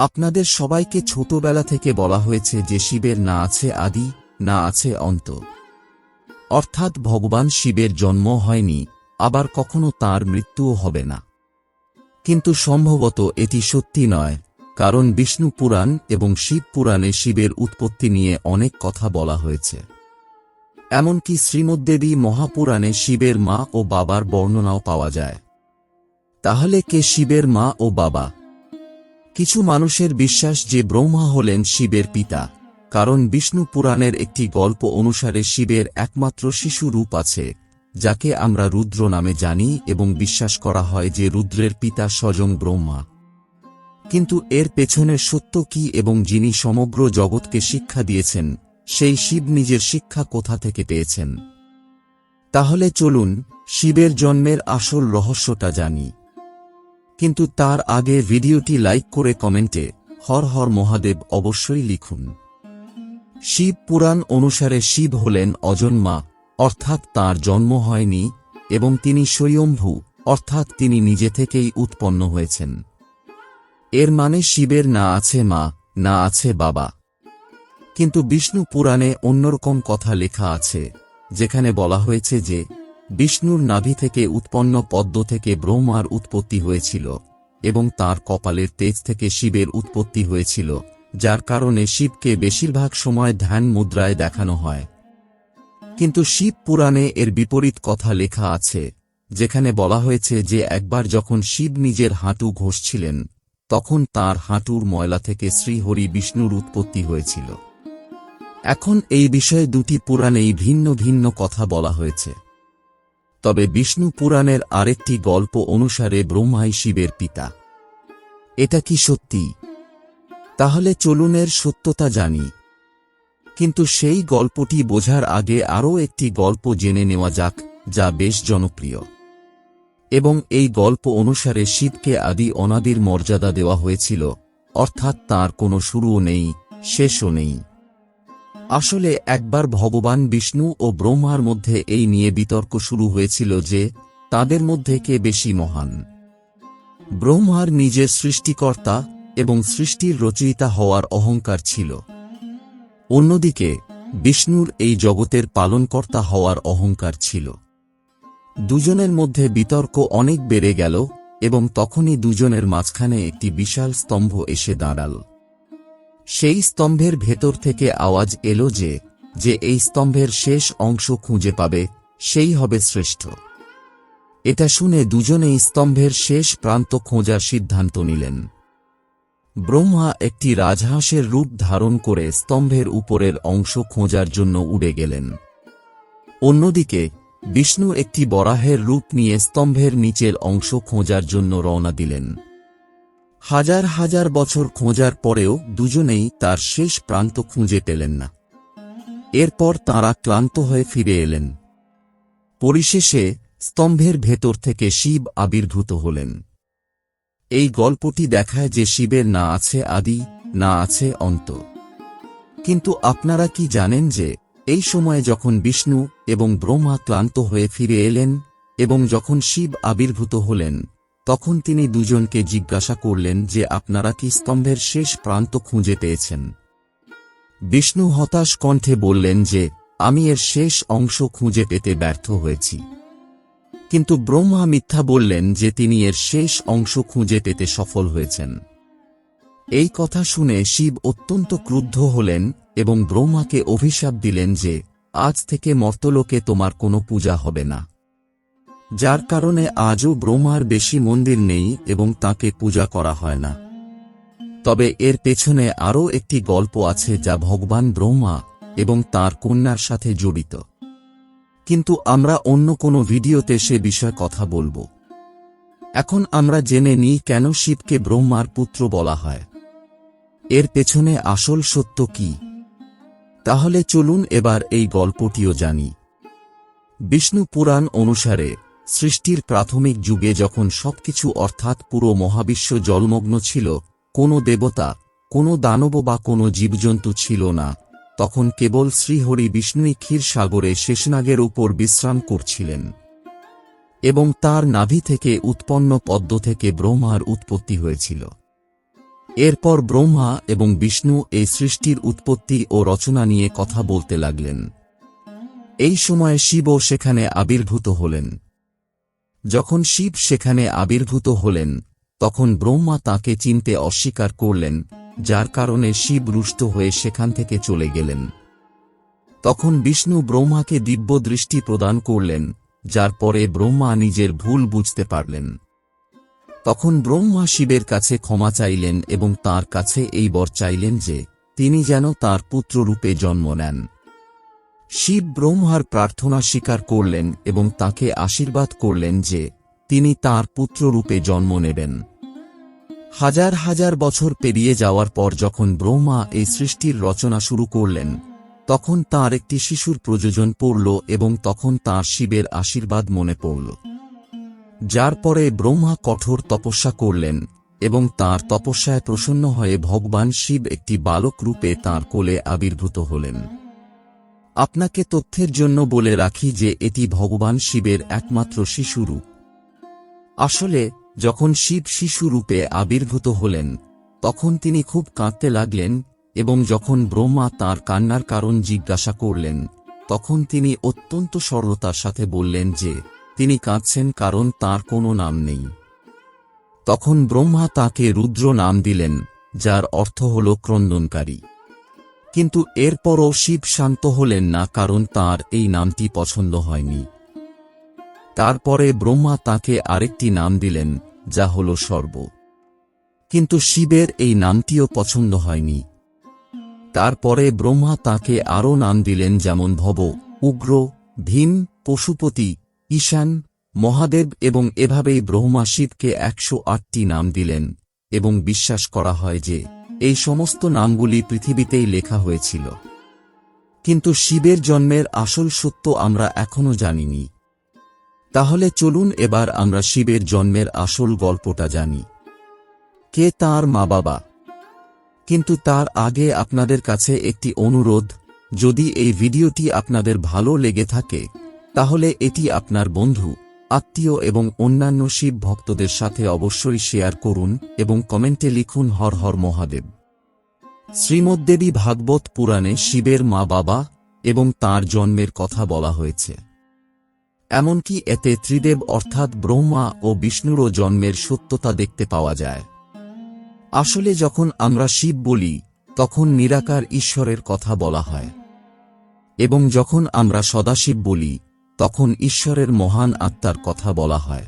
আপনাদের সবাইকে ছোটবেলা থেকে বলা হয়েছে যে শিবের না আছে আদি, না আছে অন্ত। অর্থাৎ ভগবান শিবের জন্ম হয়নি, আবার কখনো তার মৃত্যুও হবে না। কিন্তু সম্ভবত এটি সত্যি নয়, কারণ বিষ্ণু পুরাণ এবং শিব পুরাণে শিবের উৎপত্তি নিয়ে অনেক কথা বলা হয়েছে। এমনকি শ্রীমদ্দেবী মহাপুরাণে শিবের মা ও বাবার বর্ণনাও পাওয়া যায়। তাহলে কে শিবের মা ও বাবা? কিছু মানুষের বিশ্বাস যে ব্রহ্মা হলেন শিবের পিতা, কারণ বিষ্ণু পুরাণের একটি গল্প অনুসারে শিবের একমাত্র শিশু রূপ আছে, যাকে আমরা রুদ্র নামে জানি এবং বিশ্বাস করা হয় যে রুদ্রের পিতা স্বয়ং ব্রহ্মা। কিন্তু এর পেছনের সত্য কি এবং যিনি সমগ্র জগৎকে শিক্ষা দিয়েছেন, সেই শিব নিজের শিক্ষা কোথা থেকে পেয়েছেন? তাহলে চলুন, শিবের জন্মের আসল রহস্যটা জানি। কিন্তু তার আগে ভিডিওটি লাইক করে কমেন্টে হর হর মহাদেব অবশ্যই লিখুন। শিব পুরাণ অনুসারে শিব হলেন অজন্মা অর্থাৎ তার জন্ম হয়নি এবং তিনি স্বয়ম্ভু, অর্থাৎ তিনি নিজে থেকেই উৎপন্ন হয়েছেন। এর মানে শিবের না আছে মা, না আছে বাবা। কিন্তু বিষ্ণু পুরাণে অন্যরকম কথা লেখা আছে, যেখানে বলা হয়েছে যে বিষ্ণুর নাভি থেকে উৎপন্ন পদ্ম থেকে ব্রহ্মার উৎপত্তি হয়েছিল, এবং তার কপালের তেজ থেকে শিবের উৎপত্তি হয়েছিল, যার কারণে শিবকে বেশিরভাগ সময় ধ্যান মুদ্রায় দেখানো হয়। কিন্তু শিব পুরাণে এর বিপরীত কথা লেখা আছে, যেখানে বলা হয়েছে যে একবার যখন শিব নিজের হাঁটু ঘষছিলেন, তখন তার হাঁটুর ময়লা থেকে শ্রীহরি বিষ্ণুর উৎপত্তি হয়েছিল। এখন এই বিষয়ে দুটি পুরাণেই ভিন্ন ভিন্ন কথা বলা হয়েছে। তবে বিষ্ণু পুরাণের আরেকটি গল্প অনুসারে ব্রহ্মাই শিবের পিতা। এটা কি সত্যি? তাহলে চলুনের সত্যতা জানি। কিন্তু সেই গল্পটি বোঝার আগে আরও একটি গল্প জেনে নেওয়া যাক, যা বেশ জনপ্রিয়। এবং এই গল্প অনুসারে শিবকে আদি অনাদির মর্যাদা দেওয়া হয়েছিল, অর্থাৎ তার কোনো শুরুও নেই, শেষও নেই। আসলে একবার ভগবান বিষ্ণু ও ব্রহ্মার মধ্যে এই নিয়ে বিতর্ক শুরু হয়েছিল যে, তাদের মধ্যে কে বেশি মহান? ব্রহ্মার নিজের সৃষ্টিকর্তা এবং সৃষ্টির রচয়িতা হওয়ার অহংকার ছিল। অন্যদিকে, বিষ্ণুর এই জগতের পালনকর্তা হওয়ার অহংকার ছিল। দুজনের মধ্যে বিতর্ক অনেক বেড়ে গেল এবং তখনই দুজনের মাঝখানে একটি বিশাল স্তম্ভ এসে দাঁড়াল। সেই স্তম্ভের ভেতর থেকে আওয়াজ এলো যে যে এই স্তম্ভের শেষ অংশ খুঁজে পাবে, সেই হবে শ্রেষ্ঠ। এটা শুনে দুজনেই স্তম্ভের শেষ প্রান্ত খোঁজার সিদ্ধান্ত নিলেন। ব্রহ্মা একটি রাজহাঁসের রূপ ধারণ করে স্তম্ভের উপরের অংশ খোঁজার জন্য উড়ে গেলেন। অন্যদিকে, বিষ্ণু একটি বরাহের রূপ নিয়ে স্তম্ভের নিচের অংশ খোঁজার জন্য রওনা দিলেন। হাজার হাজার বছর খোঁজার পরেও দুজনেই তার শেষ প্রান্ত খুঁজে পেলেন না। এরপর তাঁরা ক্লান্ত হয়ে ফিরে এলেন। পরিশেষে স্তম্ভের ভেতর থেকে শিব আবির্ভূত হলেন। এই গল্পটি দেখায় যে শিবের না আছে আদি, না আছে অন্ত। কিন্তু আপনারা কি জানেন যে এই সময়ে যখন বিষ্ণু এবং ব্রহ্মা ক্লান্ত হয়ে ফিরে এলেন এবং যখন শিব আবির্ভূত হলেন তখন তিনি দুজনকে জিজ্ঞাসা করলেন যে আপনারা কি স্তম্ভের শেষ প্রান্ত খুঁজে পেয়েছেন? বিষ্ণু হতাশ কণ্ঠে বললেন যে, আমি এর শেষ অংশ খুঁজে পেতে ব্যর্থ হয়েছি। কিন্তু ব্রহ্মা মিথ্যা বললেন যে তিনি এর শেষ অংশ খুঁজে পেতে সফল হয়েছেন। এই কথা শুনে শিব অত্যন্ত ক্রুদ্ধ হলেন এবং ব্রহ্মাকে অভিশাপ দিলেন যে, আজ থেকে মর্তলোকে তোমার কোনো পূজা হবে না। যার কারণে আজও ব্রহ্মার বেশি মন্দির নেই এবং তাকে পূজা করা হয় না। তবে এর পেছনে আরও একটি গল্প আছে যা ভগবান ব্রহ্মা এবং তার কন্যার সাথে জড়িত। কিন্তু আমরা অন্য কোনো ভিডিওতে সে বিষয়ে কথা বলব। এখন আমরা জেনে নিই কেন শিবকে ব্রহ্মার পুত্র বলা হয়। এর পেছনে আসল সত্য কি? তাহলে চলুন এবার এই গল্পটিও জানি। বিষ্ণু পুরাণ অনুসারে সৃষ্টির প্রাথমিক যুগে যখন সবকিছু অর্থাৎ পুরো মহাবিশ্ব জলমগ্ন ছিল, কোনো দেবতা, কোনো দানব বা কোনো জীবজন্তু ছিল না, তখন কেবল শ্রীহরি বিষ্ণুই ক্ষীর সাগরে শেষনাগের উপর বিশ্রাম করছিলেন। এবং তার নাভি থেকে উৎপন্ন পদ্ম থেকে ব্রহ্মার উৎপত্তি হয়েছিল। এরপর ব্রহ্মা এবং বিষ্ণু এই সৃষ্টির উৎপত্তি ও রচনা নিয়ে কথা বলতে লাগলেন। এই সময়ে শিবও সেখানে আবির্ভূত হলেন। যখন শিব সেখানে আবির্ভূত হলেন, তখন ব্রহ্মা তাকে চিনতে অস্বীকার করলেন, যার কারণে শিব রুষ্ট হয়ে সেখান থেকে চলে গেলেন। তখন বিষ্ণু ব্রহ্মাকে দিব্য দৃষ্টি প্রদান করলেন, যার পরে ব্রহ্মা নিজের ভুল বুঝতে পারলেন। তখন ব্রহ্মা শিবের কাছে ক্ষমা চাইলেন এবং তার কাছে এই বর চাইলেন যে, তিনি যেন তার পুত্ররূপে জন্ম নেন। শিব ব্রহ্মার প্রার্থনা স্বীকার করলেন এবং তাকে আশীর্বাদ করলেন যে তিনি তার পুত্ররূপে জন্ম নেবেন। হাজার হাজার বছর পেরিয়ে যাওয়ার পর যখন ব্রহ্মা এই সৃষ্টির রচনা শুরু করলেন, তখন তার একটি শিশুর প্রযোজন পড়ল এবং তখন তার শিবের আশীর্বাদ মনে পড়ল। যার পরে ব্রহ্মা কঠোর তপস্যা করলেন এবং তার তপস্যায় প্রসন্ন হয়ে ভগবান শিব একটি বালক রূপে তাঁর কোলে আবির্ভূত হলেন। আপনাকে তথ্যের জন্য বলে রাখি যে এটি ভগবান শিবের একমাত্র শিশুরূপ আসলে, যখন শিব শিশু রূপে আবির্ভূত হলেন, তখন তিনি খুব কাঁদতে লাগলেন এবং যখন ব্রহ্মা তার কান্নার কারণ জিজ্ঞাসা করলেন, তখন তিনি অত্যন্ত সরলতার সাথে বললেন যে, তিনি কাঁদছেন কারণ তার কোনো নাম নেই। তখন ব্রহ্মা তাকে রুদ্র নাম দিলেন, যার অর্থ হল ক্রন্দনকারী। কিন্তু এরপরও শিব শান্ত হলেন না কারণ তার এই নামটি পছন্দ হয়নি। তারপরে ব্রহ্মা তাকে আরেকটি নাম দিলেন, যা হল সর্ব। কিন্তু শিবের এই নামটিও পছন্দ হয়নি। তারপরে ব্রহ্মা তাকে আরও নাম দিলেন যেমন ভব, উগ্র, ভীম, পশুপতি, ঈশান, মহাদেব এবং এভাবেই ব্রহ্মা শিবকে একশো আটটি নাম দিলেন এবং বিশ্বাস করা হয় যে এই সমস্ত নামগুলি পৃথিবীতেই লেখা হয়েছিল। কিন্তু শিবের জন্মের আসল সত্য আমরা এখনও জানিনি। তাহলে চলুন এবার আমরা শিবের জন্মের আসল গল্পটা জানি। কে তার মা বাবা কিন্তু তার আগে আপনাদের কাছে একটি অনুরোধ, যদি এই ভিডিওটি আপনাদের ভালো লেগে থাকে, তাহলে এটি আপনার বন্ধু আত্মীয় এবং অন্যান্য শিব ভক্তদের সাথে অবশ্যই শেয়ার করুন এবং কমেন্টে লিখুন হর হর মহাদেব। শ্রীমদ্দেবী ভাগবত পুরাণে শিবের মা বাবা এবং তার জন্মের কথা বলা হয়েছে। এমনকি এতে ত্রিদেব অর্থাৎ ব্রহ্মা ও বিষ্ণুরও জন্মের সত্যতা দেখতে পাওয়া যায়। আসলে যখন আমরা শিব বলি, তখন নিরাকার ঈশ্বরের কথা বলা হয়। এবং যখন আমরা সদাশিব বলি তখন ঈশ্বরের মহান আত্মার কথা বলা হয়।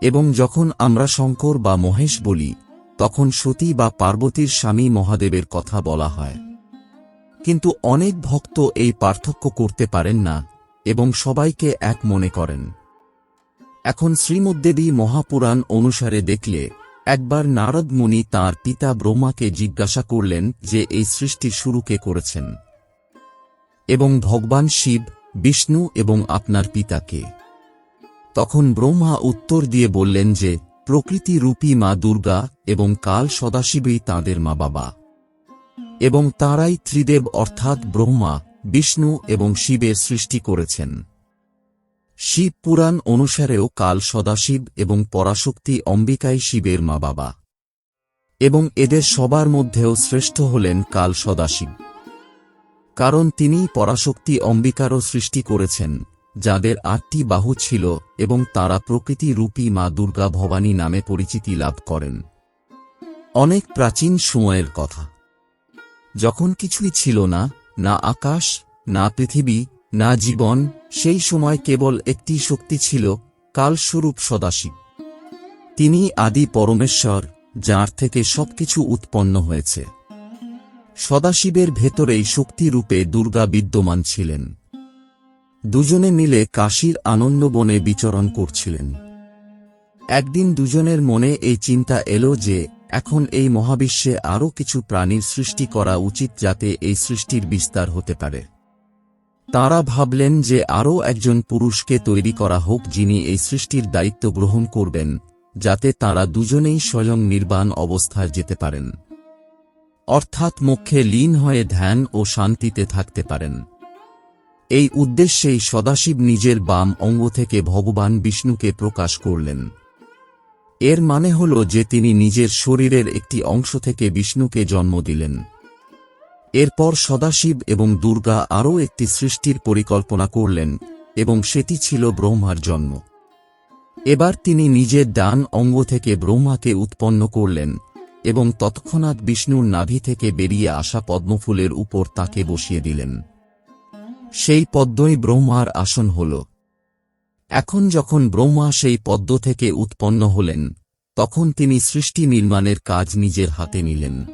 এবং যখন আমরা শঙ্কর বা মহেশ বলি, তখন সতী বা পার্বতীর স্বামী মহাদেবের কথা বলা হয়। কিন্তু অনেক ভক্ত এই পার্থক্য করতে পারেন না এবং সবাইকে এক মনে করেন। এখন শ্রীমদ্দেবী মহাপুরাণ অনুসারে দেখলে, একবার নারদ মুনি তাঁর পিতা ব্রহ্মাকে জিজ্ঞাসা করলেন যে এই সৃষ্টি শুরুকে করেছেন। এবং ভগবান শিব বিষ্ণু এবং আপনার পিতাকে। তখন ব্রহ্মা উত্তর দিয়ে বললেন যে, প্রকৃতি রূপী মা দুর্গা এবং কাল সদাশিবই তাঁদের মা বাবা। এবং তাঁরাই ত্রিদেব অর্থাৎ ব্রহ্মা, বিষ্ণু এবং শিবের সৃষ্টি করেছেন। শিব পুরাণ অনুসারেও কাল সদাশিব এবং পরাশক্তি অম্বিকাই শিবের মা বাবা। এবং এদের সবার মধ্যেও শ্রেষ্ঠ হলেন কাল সদাশিব। কারণ তিনি পরাশক্তি অম্বিকারও সৃষ্টি করেছেন, যাদের আটটি বাহু ছিল এবং তারা প্রকৃতি রূপী মা দুর্গা ভবানী নামে পরিচিতি লাভ করেন। অনেক প্রাচীন সময়ের কথা। যখন কিছুই ছিল না না আকাশ, না পৃথিবী, না জীবন, সেই সময় কেবল একটি শক্তি ছিল, কালস্বরূপ সদাশিব। তিনি আদি পরমেশ্বর, যার থেকে সবকিছু উৎপন্ন হয়েছে। সদাশিবের ভেতরেই শক্তিরূপে দুর্গা বিদ্যমান ছিলেন। দুজনে মিলে কাশীর আনন্দবনে বিচরণ করছিলেন। একদিন দুজনের মনে এই চিন্তা এলো যে, এখন এই মহাবিশ্বে আরও কিছু প্রাণীর সৃষ্টি করা উচিত যাতে এই সৃষ্টির বিস্তার হতে পারে। তাঁরা ভাবলেন যে আরও একজন পুরুষকে তৈরি করা হোক যিনি এই সৃষ্টির দায়িত্ব গ্রহণ করবেন, যাতে তারা দুজনেই স্বয়ং নির্বাণ অবস্থায় যেতে পারেন। অর্থাৎ মুখে লীন হয়ে ধ্যান ও শান্তিতে থাকতে পারেন। এই উদ্দেশ্যেই সদাশিব নিজের বাম অঙ্গ থেকে ভগবান বিষ্ণুকে প্রকাশ করলেন। এর মানে হল যে তিনি নিজের শরীরের একটি অংশ থেকে বিষ্ণুকে জন্ম দিলেন। এরপর সদাশিব এবং দুর্গা আরও একটি সৃষ্টির পরিকল্পনা করলেন এবং সেটি ছিল ব্রহ্মার জন্ম। এবার তিনি নিজের ডান অঙ্গ থেকে ব্রহ্মাকে উৎপন্ন করলেন এবং তৎক্ষণাৎ বিষ্ণুর নাভি থেকে বেরিয়ে আসা পদ্মফুলের উপর তাকে বসিয়ে দিলেন। সেই পদ্মই ব্রহ্মার আসন হল। এখন যখন ব্রহ্মা সেই পদ্ম থেকে উৎপন্ন হলেন, তখন তিনি সৃষ্টি নির্মাণের কাজ নিজের হাতে নিলেন।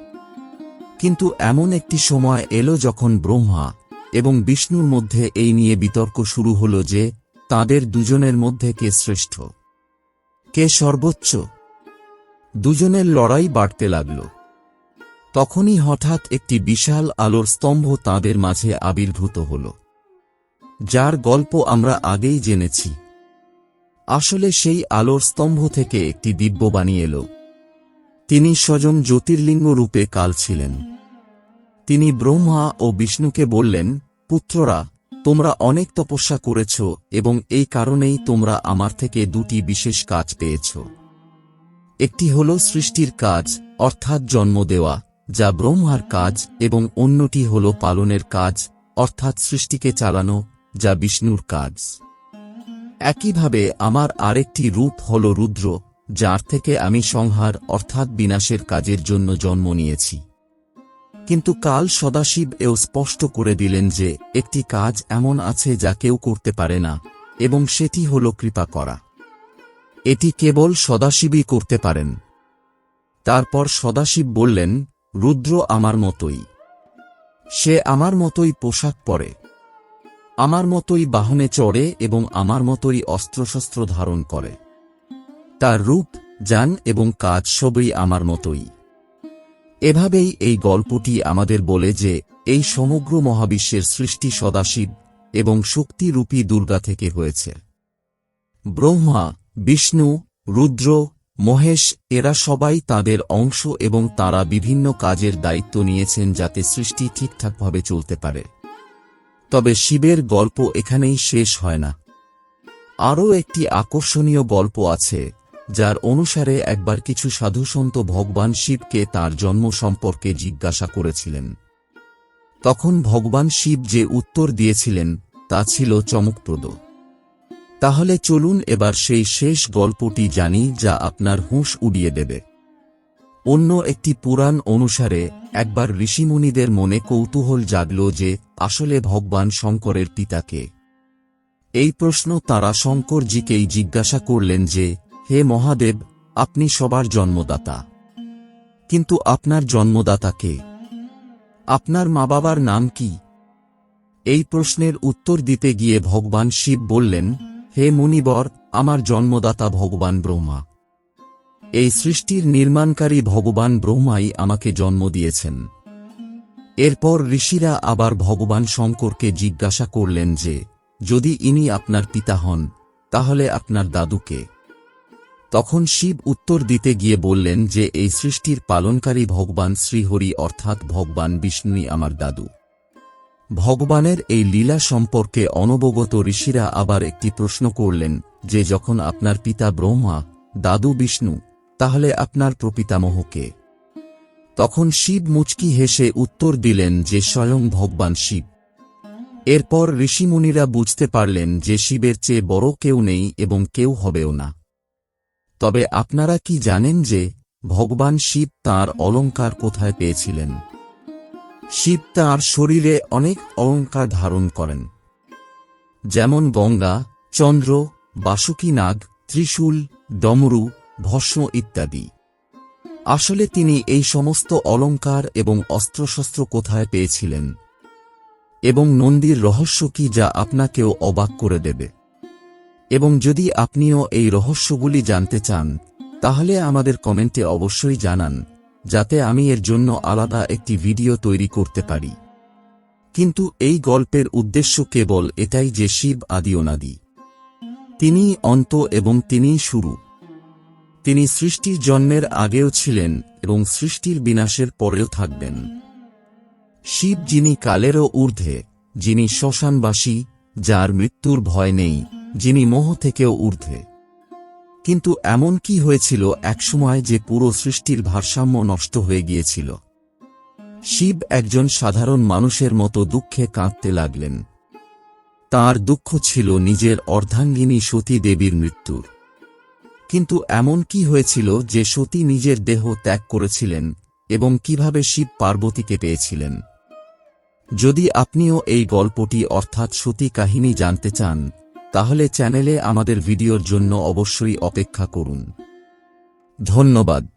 কিন্তু এমন একটি সময় এলো যখন ব্রহ্মা এবং বিষ্ণুর মধ্যে এই নিয়ে বিতর্ক শুরু হল যে, তাদের দুজনের মধ্যে কে শ্রেষ্ঠ? কে সর্বোচ্চ? দুজনের লড়াই বাড়তে লাগল। তখনই হঠাৎ একটি বিশাল আলোর স্তম্ভ তাদের মাঝে আবির্ভূত হল। যার গল্প আমরা আগেই জেনেছি। আসলে সেই আলোর স্তম্ভ থেকে একটি দিব্যবাণী এল। তিনি স্বজন জ্যোতির্লিঙ্গ রূপে কাল ছিলেন। তিনি ব্রহ্মা ও বিষ্ণুকে বললেন, পুত্ররা, তোমরা অনেক তপস্যা করেছ এবং এই কারণেই তোমরা আমার থেকে দুটি বিশেষ কাজ পেয়েছ। একটি হল সৃষ্টির কাজ, অর্থাৎ জন্ম দেওয়া, যা ব্রহ্মার কাজ এবং অন্যটি হল পালনের কাজ, অর্থাৎ সৃষ্টিকে চালানো, যা বিষ্ণুর কাজ। একইভাবে আমার আরেকটি রূপ হল রুদ্র, যার থেকে আমি সংহার, অর্থাৎ বিনাশের কাজের জন্য জন্ম নিয়েছি। কিন্তু কাল সদাশিব এও স্পষ্ট করে দিলেন যে, একটি কাজ এমন আছে যা কেউ করতে পারে না, এবং সেটি হল কৃপা করা। এটি কেবল সদাশিবই করতে পারেন। তারপর সদাশিব বললেন, রুদ্র আমার মতোই। সে আমার মতোই পোশাক পরে। আমার মতোই বাহনে চড়ে এবং আমার মতোই অস্ত্রশস্ত্র ধারণ করে। তার রূপ, যান এবং কাজ সবই আমার মতোই। এভাবেই এই গল্পটি আমাদের বলে যে, এই সমগ্র মহাবিশ্বের সৃষ্টি সদাশিব এবং শক্তিরূপী দুর্গা থেকে হয়েছে। ব্রহ্মা বিষ্ণু, রুদ্র, মহেশ, এরা সবাই তাদের অংশ এবং তারা বিভিন্ন কাজের দায়িত্ব নিয়েছেন যাতে সৃষ্টি ঠিকঠাকভাবে চলতে পারে। তবে শিবের গল্প এখানেই শেষ হয় না। আরও একটি আকর্ষণীয় গল্প আছে, যার অনুসারে একবার কিছু সাধুসন্ত ভগবান শিবকে তার জন্ম সম্পর্কে জিজ্ঞাসা করেছিলেন। তখন ভগবান শিব যে উত্তর দিয়েছিলেন, তা ছিল চমকপ্রদ। তাহলে চলুন এবার সেই শেষ গল্পটি জানি যা আপনার হুঁশ উড়িয়ে দেবে। অন্য একটি পুরাণ অনুসারে, একবার ঋষিমুনিদের মনে কৌতূহল জাগল যে, আসলে ভগবান শঙ্করের পিতাকে এই প্রশ্ন তারা শঙ্করজিকেই জিজ্ঞাসা করলেন যে, হে মহাদেব, আপনি সবার জন্মদাতা। কিন্তু আপনার জন্মদাতা কে? আপনার মা বাবার নাম কি? এই প্রশ্নের উত্তর দিতে গিয়ে ভগবান শিব বললেন হে মুনিবর, আমার জন্মদাতা ভগবান ব্রহ্মা। এই সৃষ্টির নির্মাণকারী ভগবান ব্রহ্মাই আমাকে জন্ম দিয়েছেন। এরপর ঋষিরা আবার ভগবান শঙ্করকে জিজ্ঞাসা করলেন যে, যদি ইনি আপনার পিতা হন, তাহলে আপনার দাদুকে? তখন শিব উত্তর দিতে গিয়ে বললেন যে, এই সৃষ্টির পালনকারী ভগবান শ্রীহরি অর্থাৎ ভগবান বিষ্ণুই আমার দাদু। ভগবানের এই লীলা সম্পর্কে অনবগত ঋষিরা আবার একটি প্রশ্ন করলেন, যে যখন আপনার পিতা ব্রহ্মা, দাদু বিষ্ণু, তাহলে আপনার প্রপিতামহকে তখন শিব মুচকি হেসে উত্তর দিলেন যে স্বয়ং ভগবান শিব। এরপর ঋষিমুনিরা বুঝতে পারলেন যে শিবের চেয়ে বড় কেউ নেই এবং কেউ হবেও না। তবে আপনারা কি জানেন যে ভগবান শিব তার অলঙ্কার কোথায় পেয়েছিলেন? শিব তাঁর শরীরে অনেক অলঙ্কার ধারণ করেন। যেমন গঙ্গা, চন্দ্র, বাসুকী নাগ, ত্রিশূল, ডমরু, ভস্ম ইত্যাদি। আসলে তিনি এই সমস্ত অলঙ্কার এবং অস্ত্রশস্ত্র কোথায় পেয়েছিলেন? এবং নন্দীর রহস্য কি যা আপনাকেও অবাক করে দেবে? এবং যদি আপনিও এই রহস্যগুলি জানতে চান, তাহলে আমাদের কমেন্টে অবশ্যই জানান। যাতে আমি এর জন্য আলাদা একটি ভিডিও তৈরি করতে পারি। কিন্তু এই গল্পের উদ্দেশ্য কেবল এটাই যে শিব আদি অনাদি। তিনি অন্ত এবং তিনিই শুরু। তিনি সৃষ্টির জন্মের আগেও ছিলেন এবং সৃষ্টির বিনাশের পরেও থাকবেন। শিব যিনি কালেরও ঊর্ধ্বে, যিনি শ্মশানবাসী, যার মৃত্যুর ভয় নেই, যিনি মোহ থেকেও ঊর্ধ্বে। কিন্তু এমন কি হয়েছিল একসময় যে পুরো সৃষ্টির ভারসাম্য নষ্ট হয়ে গিয়েছিল? শিব একজন সাধারণ মানুষের মতো দুঃখে কাঁদতে লাগলেন। তার দুঃখ ছিল নিজের অর্ধাঙ্গিনী সতী দেবীর মৃত্যুর। কিন্তু এমন কি হয়েছিল যে সতী নিজের দেহ ত্যাগ করেছিলেন এবং কীভাবে শিব পার্বতীকে পেয়েছিলেন? যদি আপনিও এই গল্পটি অর্থাৎ সতী কাহিনী জানতে চান তাহলে চ্যানেলে আমাদের ভিডিওর জন্য অবশ্যই অপেক্ষা করুন। ধন্যবাদ।